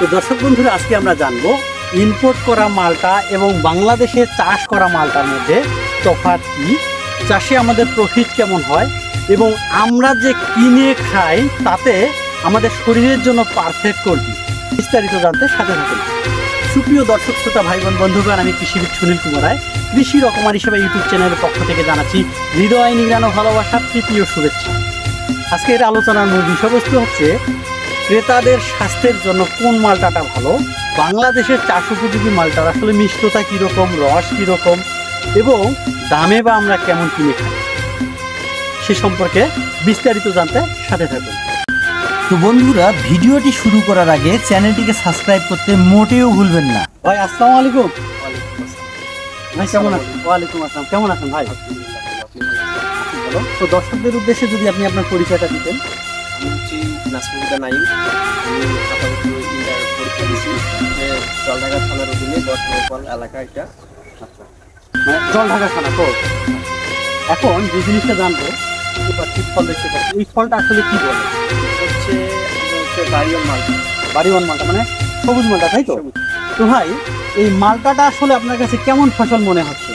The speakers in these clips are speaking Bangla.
তো দর্শক বন্ধুরা, আজকে আমরা জানব ইম্পোর্ট করা মালটা এবং বাংলাদেশে চাষ করা মালটার মধ্যে তফাৎ কি? চাষে আমাদের প্রফিট কেমন হয়? এবং আমরা যে কিনে খাই, তাতে আমাদের শরীরের জন্য পারফেক্ট করবি বিস্তারিত জানতে সাথে থাকুন। সুপ্রিয় দর্শক, শ্রোতা ভাই বোন বন্ধুগণ, আমি কৃষিবিদ সুনীল কুমার রায়। কৃষি রকমারি সেবা ইউটিউব চ্যানেলের পক্ষ থেকে জানাচ্ছি হৃদয় নিগ্রানো ভালোবাসা তৃতীয় শুভেচ্ছা। আজকের আলোচনার মূল বিষয়বস্তু হচ্ছে ক্রেতাদের স্বাস্থ্যের জন্য কোন মালটাটা ভালো? বাংলাদেশের চাষ উপযোগী মালটার আসলে মিষ্টতা কীরকম রস কীরকম এবং দামে বা আমরা কেমন কিনে খাই? সে সম্পর্কে বিস্তারিত জানতে সাথে থাকুন। তো বন্ধুরা ভিডিওটি শুরু করার আগে চ্যানেলটিকে সাবস্ক্রাইব করতে মোটেও ভুলবেন না। ভাই আসসালামু আলাইকুম। ভাই কেমন আছেন? ওয়ালাইকুম আসসালাম। কেমন আছেন ভাই? তো দর্শকদের উদ্দেশ্যে যদি আপনি আপনার পরিচয়টা দিতেন। আমি হচ্ছি নাসমিদা নাইম আমি আপাতত ইন্টার পরীক্ষা যে জলঢাকা থানার অধীনে বর্তমান এলাকা এটা মানে জল ঢাকা খানা তো এখন যে জিনিসটা জানব পাচ্ছি ফল দেখতে পাচ্ছি এই ফলটা আসলে কি বলে? হচ্ছে হচ্ছে বাড়িওয়াল মাল বাড়িওয়ান মালটা মানে সবুজ মালটা তাই তো? তো ভাই এই মালটাটা আসলে আপনার কাছে কেমন ফসল মনে হচ্ছে?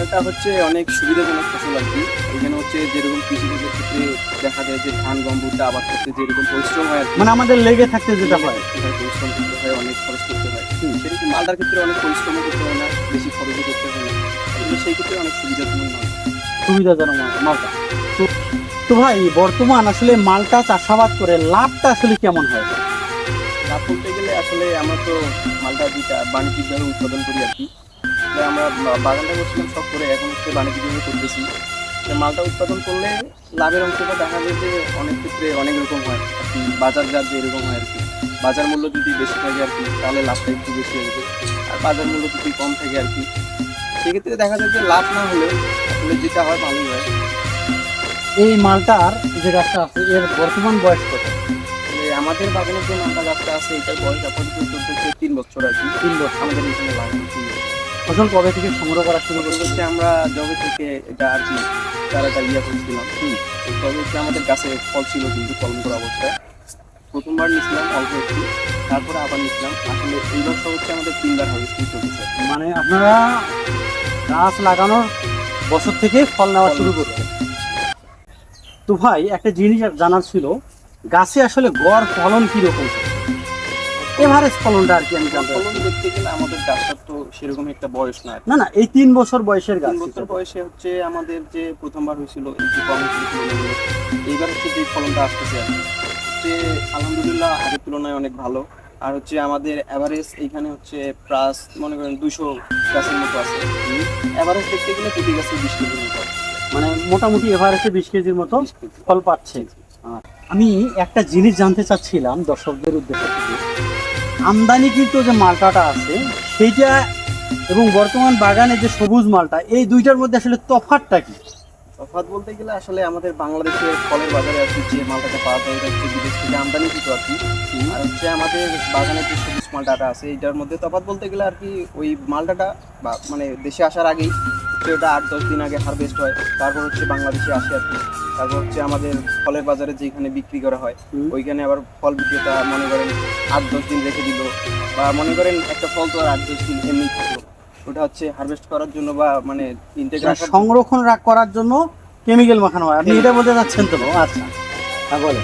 মালটাটা হচ্ছে অনেক সুবিধাজনক ফসল আর কি। এখানে হচ্ছে যেরকম কৃষিকাজের ক্ষেত্রে দেখা যায় যে ধান গম ভুট্টা আবাদ করতে যেরকম পরিশ্রম হয় মানে আমাদের লেগে থাকতে যেটা হয়। করতে পরিশ্রম করতে হয় অনেক খরচ করতে হয়। সেরকম মালটার ক্ষেত্রে অনেক পরিশ্রম করতে হয় না বেশি খরচও করতে হয় না। সেই ক্ষেত্রে অনেক সুবিধাজনক মাল। সুবিধাজনক মাল- মালটা। তো তো ভাই বর্তমান আসলে মালটা চাষাবাদ করে লাভটা আসলে কেমন হয়? লাভ বলতে গেলে আসলে আমরা তো মালটা দুইটা বাণিজ্যিকভাবে উৎপাদন করি আর কি। আমরা বাগানটা করছিলাম সব করে এখন হচ্ছে বাণিজ্যিকভাবে করতেছি। মালটা উৎপাদন করলে লাভের অংশটা দেখা যায় যে অনেক ক্ষেত্রে অনেক রকম হয়। আর কি বাজারজাত যে এরকম হয় আর কি। বাজার মূল্য যদি বেশি থাকে আর কি তাহলে লাভটা একটু বেশি হবে আর বাজার মূল্য যদি কম থাকে আর কি সেক্ষেত্রে দেখা যায় যে লাভ না হলেও আসলে যেটা হয় ভালোই হয়। এই মালটার যে গাছটা আছে এর বর্তমান বয়স কত? আমাদের বাগানের যে মালটা গাছটা আছে এটার বয়স আপাতত থেকে তিন বছর আর কি। তিন বছর। আমাদের এখানে লাগানো। ফসল কবে থেকে সংগ্রহ করা শুরু করতে আমরা জবে থেকে এটা আর কি চারাটা ইয়ে করছিলাম। তবে হচ্ছে আমাদের গাছে ফল ছিল কিন্তু ফলন করা অবস্থায় প্রথমবার নিছিলাম অল্প একটু তারপরে আবার নিছিলাম আসলে এই বছর হচ্ছে আমাদের তিনবার হার্ভেস্টিং চলতেছে মানে আপনারা গাছ লাগানোর বছর থেকে ফল নেওয়া শুরু। করছে তো ভাই একটা জিনিস জানার ছিল গাছে আসলে গড় ফলন কীরকম? এভারেজ ফলনটা আর কি আমি জানতে ফলন দেখতে গেলে আমাদের গাছটার তো সেরকম একটা বয়স না। না না এই তিন বছর বয়সের গাছ তিন বছর বয়সে হচ্ছে আমাদের যে প্রথমবার হয়েছিল একটু কম এইবার হচ্ছে যে ফলনটা আসতেছে আর হচ্ছে আলহামদুলিল্লাহ আগের তুলনায় অনেক ভালো। আর হচ্ছে আমাদের অ্যাভারেজ এইখানে হচ্ছে প্লাস মনে করেন দুশো গাছের মতো আছে। অ্যাভারেজ দেখতে গেলে প্রতি গাছে বিশ কেজির মতো মানে মোটামুটি এভারেজে বিশ কেজির মতো ফল পাচ্ছে। আমি একটা জিনিস জানতে চাচ্ছিলাম দর্শকদের উদ্দেশ্য থেকে। আমদানিকৃত যে মালটাটা আছে সেইটা এবং বর্তমান বাগানে যে সবুজ মালটা এই দুইটার মধ্যে আসলে তফাৎটা কি? তফাৎ বলতে গেলে আসলে আমাদের বাংলাদেশের ফলের বাজারে আর কি যে মালটাটা পাওয়া যায় এটা হচ্ছে বিদেশ থেকে আমদানিকৃত আর কি। আর হচ্ছে আমাদের বাগানের যে সবুজ মালটাটা আছে এটার মধ্যে তফাত বলতে গেলে আর কি ওই মালটাটা বা মানে দেশে আসার আগেই ওটা আট দশ দিন আগে হারভেস্ট হয় তারপর হচ্ছে বাংলাদেশে আসে আর কি। তারপর হচ্ছে আমাদের ফলের বাজারে যেখানে বিক্রি করা হয় ওইখানে আবার ফল বিক্রেতা মনে করেন আট দশ দিন রেখে দিল বা মনে করেন একটা ফল তো আর আট দশ দিন এমনি থাকল ওটা হচ্ছে হারভেস্ট করার জন্য বা মানে ইনটেক সংরক্ষণ রাখ করার জন্য কেমিক্যাল মাখানো হয়। আপনি এটা বলতে চাচ্ছেন তো? আচ্ছা। হ্যাঁ বলে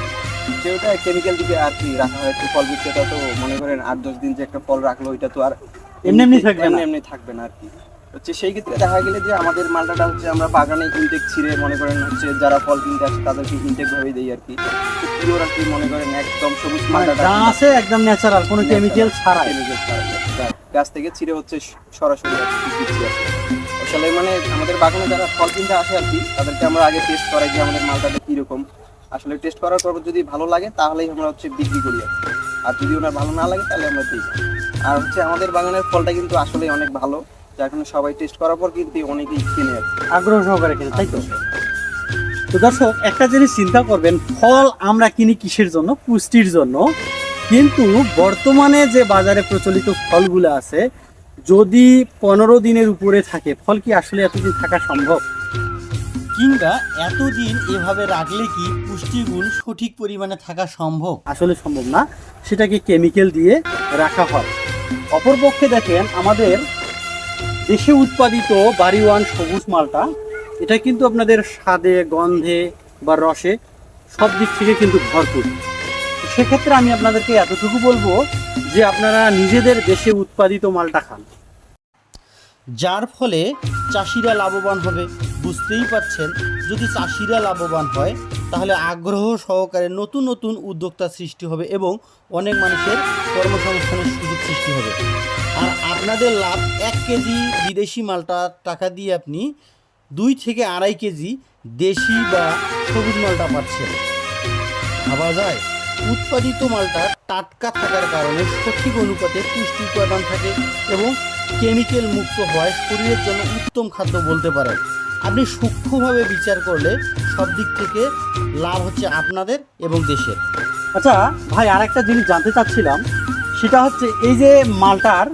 যে কেমিক্যাল দিকে আর কি রাখা হয়েছে ফল বিক্রেতা তো মনে করেন আট দশ দিন যে একটা ফল রাখল ওইটা তো আর এমনি এমনি থাকবে না। এমনি থাকবে না আর কি। হচ্ছে সেই ক্ষেত্রে দেখা গেলে যে আমাদের মালটাটা হচ্ছে আমরা বাগানে ইনটেক ছিঁড়ে মনে করেন হচ্ছে যারা ফল কিনতে আসে তাদেরকে ইনটেক ভাবে দেই আর কি। পিওর আর কি মনে করেন একদম সবুজ মানে মালটাটা আছে একদম ন্যাচারাল কোনো কেমিক্যাল ছাড়াই। কেমিক্যাল ছাড়া গাছ থেকে ছিঁড়ে হচ্ছে সরাসরি দিচ্ছি আর আসলে মানে আমাদের বাগানে যারা ফল কিনতে আসে আর কি তাদেরকে আমরা আগে টেস্ট করাই যে আমাদের মালটাটা কীরকম। আসলে টেস্ট করার পর যদি ভালো লাগে তাহলেই আমরা হচ্ছে বিক্রি করি। আর যদি ওনার ভালো না লাগে তাহলে আমরা দিই আর হচ্ছে আমাদের বাগানের ফলটা কিন্তু আসলে অনেক ভালো। যার কারণে সবাই টেস্ট করার পর কিন্তু অনেকেই কিনে আগ্রহ সহকারে কিনে তাই তো? তো দর্শক একটা জিনিস চিন্তা করবেন ফল আমরা কিনি কিসের জন্য? পুষ্টির জন্য। কিন্তু বর্তমানে যে বাজারে প্রচলিত ফলগুলো আছে যদি পনেরো দিনের উপরে থাকে ফল কি আসলে এতদিন থাকা সম্ভব? কিংবা এতদিন এভাবে রাখলে কি পুষ্টিগুণ সঠিক পরিমাণে থাকা সম্ভব? আসলে সম্ভব না। সেটাকে কেমিক্যাল দিয়ে রাখা হয়। অপরপক্ষে দেখেন আমাদের দেশে উৎপাদিত বাড়িওয়ান সবুজ মালটা, এটা কিন্তু আপনাদের স্বাদে, গন্ধে বা রসে সব দিক থেকে কিন্তু ভরপুর। সেক্ষেত্রে আমি আপনাদেরকে এতটুকু বলব যে আপনারা নিজেদের দেশে উৎপাদিত মালটা খান। যার ফলে চাষিরা লাভবান হবে, বুঝতেই পারছেন, যদি চাষিরা লাভবান হয় তাহলে আগ্রহ সহকারে নতুন নতুন উদ্যোক্তা সৃষ্টি হবে এবং অনেক মানুষের কর্মসংস্থানের সুযোগ সৃষ্টি হবে। আর আপনাদের লাভ এক কেজি বিদেশি মালটা টাকা দিয়ে আপনি দুই থেকে আড়াই কেজি দেশি বা সবুজ মালটা পাচ্ছেন। ভাবা যায়, উৎপাদিত মালটা টাটকা থাকার কারণে সঠিক অনুপাতে পুষ্টি উপাদান থাকে এবং কেমিক্যাল মুক্ত হয়, শরীরের জন্য উত্তম খাদ্য বলতে পারেন। আপনি সূক্ষ্মভাবে বিচার করলে সব দিক থেকে লাভ হচ্ছে আপনাদের এবং দেশের। আচ্ছা ভাই, আরেকটা জিনিস জানতে চাচ্ছিলাম, সেটা হচ্ছে এই যে মালটার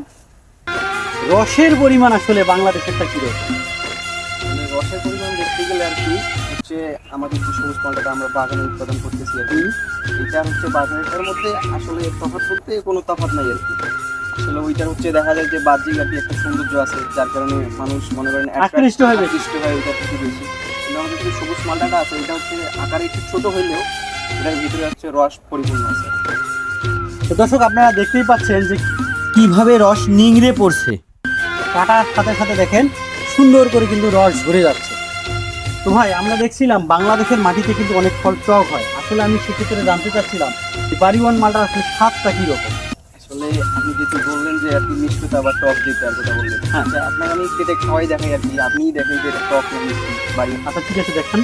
রসের পরিমাণ আসলে বাংলাদেশেরটা কীরকম মানে রসের পরিমাণ দেখতে গেলে আর কি হচ্ছে আমাদের যে সবুজ মালটাটা আমরা বাগানে উৎপাদন করতেছি আর কি এটা হচ্ছে বাজারেটার মধ্যে আসলে তফাৎ বলতে কোনো তফাৎ নাই আর কি। আসলে ওইটার হচ্ছে দেখা যায় যে বাহ্যিক আর কি একটা সৌন্দর্য আছে যার কারণে মানুষ মনে করেন আকৃষ্ট হয় আকৃষ্ট হয় ওইটার প্রতি বেশি। কিন্তু আমাদের যে সবুজ মালটাটা আছে এটা হচ্ছে আকারে একটু ছোট হইলেও এটার ভিতরে হচ্ছে রস পরিপূর্ণ আছে। তো দর্শক আপনারা দেখতেই পাচ্ছেন যে কীভাবে রস নিংড়ে পড়ছে। কাটার সাথে সাথে দেখেন সুন্দর করে কিন্তু রস ঝরে যাচ্ছে। তো ভাই আমরা দেখছিলাম বাংলাদেশের মাটিতে কিন্তু অনেক ফল টক হয়। আসলে আমি সেক্ষেত্রে জানতে চাচ্ছিলাম যে বাড়িওয়ান মালটা আসলে স্বাদটা কীরকম? আসলে আপনি যেহেতু বললেন যে কি মিষ্টতা বা টক যেটার কথা বললেন হ্যাঁ। আচ্ছা আপনাকে আমি কেটে খাওয়াই দেখাই আর কি আপনিই দেখেন যে টক না মিষ্টি বাড়ি আচ্ছা ঠিক আছে দেখেন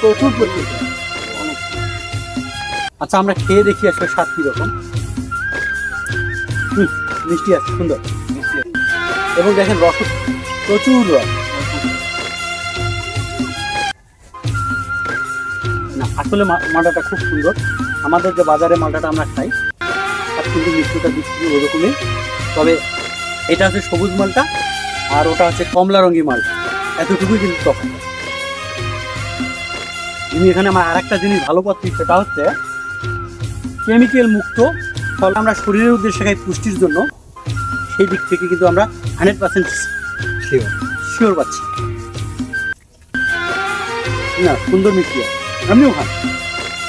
প্রচুর পরিমাণে। আচ্ছা আমরা খেয়ে দেখি আসলে স্বাদ কীরকম হুম মিষ্টি আছে সুন্দর। এবং দেখেন রস প্রচুর রস না, আসলে মা- মালটাটা খুব সুন্দর। আমাদের যে বাজারে মালটাটা আমরা খাই, তার কিন্তু মিষ্টিটা বিক্রি ওরকমই। তবে এটা হচ্ছে সবুজ মালটা, আর ওটা হচ্ছে কমলা রঙি মালটা। এতটুকুই কিন্তু তফাৎ। কিন্তু এখানে আমার আরেকটা জিনিস ভালো পাচ্ছি, সেটা হচ্ছে কেমিক্যাল মুক্ত, ফলে আমরা শরীরের উদ্দেশ্যে খাই পুষ্টির জন্য। সেই দিক থেকে কিন্তু আমরা হান্ড্রেড পার্সেন্ট শিওর। শিওর পাচ্ছি। না, সুন্দর মিষ্টি আমিও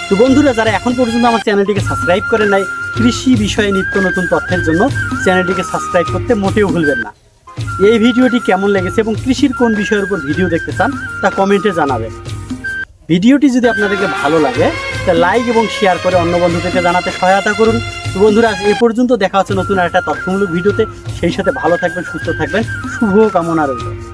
তো বন্ধুরা, যারা এখন পর্যন্ত আমার চ্যানেলটিকে সাবস্ক্রাইব করে নাই, কৃষি বিষয়ে নিত্য নতুন তথ্যের জন্য চ্যানেলটিকে সাবস্ক্রাইব করতে মোটেও ভুলবেন না। এই ভিডিওটি কেমন লেগেছে এবং কৃষির কোন বিষয়ের উপর ভিডিও দেখতে চান, তা কমেন্টে জানাবেন। ভিডিওটি যদি আপনাদেরকে ভালো লাগে, তা লাইক এবং শেয়ার করে অন্য বন্ধুদেরকে জানাতে সহায়তা করুন। বন্ধুরা, আজ এ পর্যন্ত দেখা হচ্ছে নতুন আর একটা তথ্যমূলক ভিডিওতে। সেই সাথে ভালো থাকবেন, সুস্থ থাকবেন। শুভ কামনা রইল।